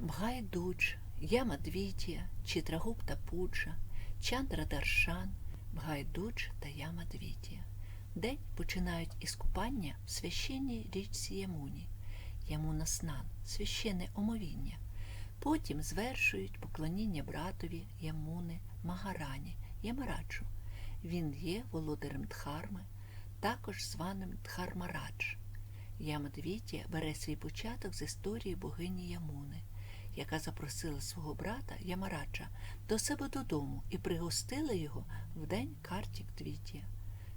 Бгайдудж, Ямадвітія, Чітрагупта Пуджа, Чандра Даршан, Бгайдудж та Ямадвітія. День починають із купання в священній річці Ямуні, Ямуна Снан, священне омовіння. Потім звершують поклоніння братові Ямуни Магарані, Ямараджу. Він є володарем Дхарми, також званим Дхармарадж. Ямадвітія бере свій початок з історії богині Ямуни, яка запросила свого брата Ямараджа до себе додому і пригостила його в день Картік Двітія.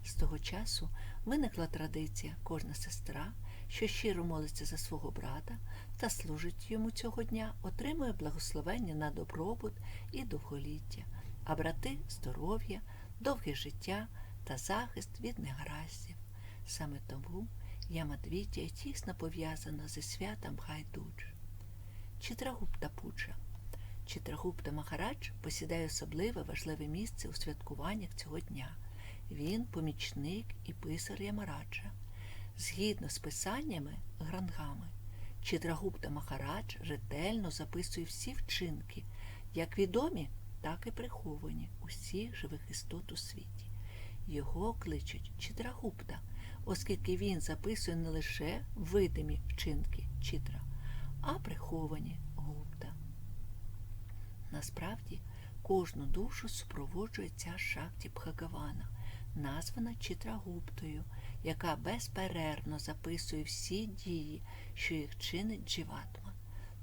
З того часу виникла традиція кожна сестра, що щиро молиться за свого брата та служить йому цього дня, отримує благословення на добробут і довголіття, а брати здоров'я, довге життя та захист від негараздів. Саме тому Ямадвітія тісно пов'язана зі святом Гайдудж. Читрагупта Пуджа. Читрагупта Махарадж посідає особливе важливе місце у святкуваннях цього дня. Він помічник і писар Ямараджа. Згідно з писаннями грангами, Читрагупта Махарадж ретельно записує всі вчинки, як відомі, так і приховані усіх живих істот у світі. Його кличуть Читрагупта, оскільки він записує не лише видимі вчинки Читра, а приховані гупта. Насправді, кожну душу супроводжує ця шакті Бхагавана, названа Читрагуптою, яка безперервно записує всі дії, що їх чинить Джіватма.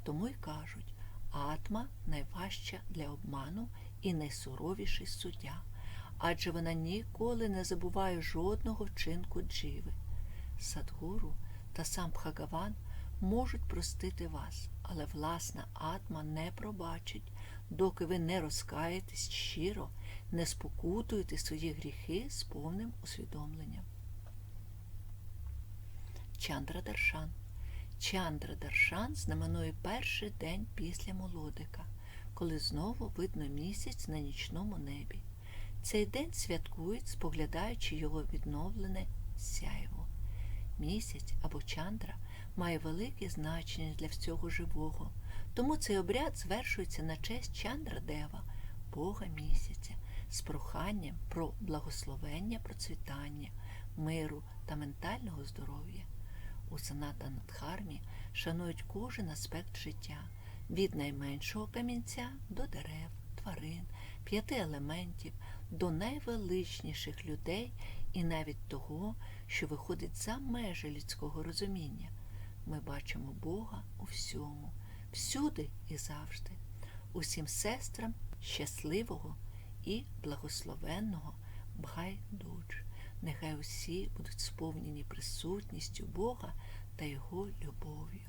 Тому й кажуть, атма найважча для обману і найсуровіший суддя, адже вона ніколи не забуває жодного вчинку дживи. Садгуру та сам Бхагаван можуть простити вас, але власна атма не пробачить, доки ви не розкаєтесь щиро, не спокутуєте свої гріхи з повним усвідомленням. Чандра Даршан Чандра Даршан знаменує перший день після молодика, коли знову видно місяць на нічному небі. Цей день святкують, споглядаючи його відновлене сяйво. Місяць або чандра має велике значення для всього живого, тому цей обряд звершується на честь Чандра Дева, Бога місяця, з проханням про благословення, процвітання, миру та ментального здоров'я. У Санатанадхармі шанують кожен аспект життя від найменшого камінця до дерев, тварин, п'яти елементів, до найвеличніших людей і навіть того, що виходить за межі людського розуміння. Ми бачимо Бога у всьому, всюди і завжди, усім сестрам щасливого і благословенного Бхай-Дудж. Нехай усі будуть сповнені присутністю Бога та Його любов'ю.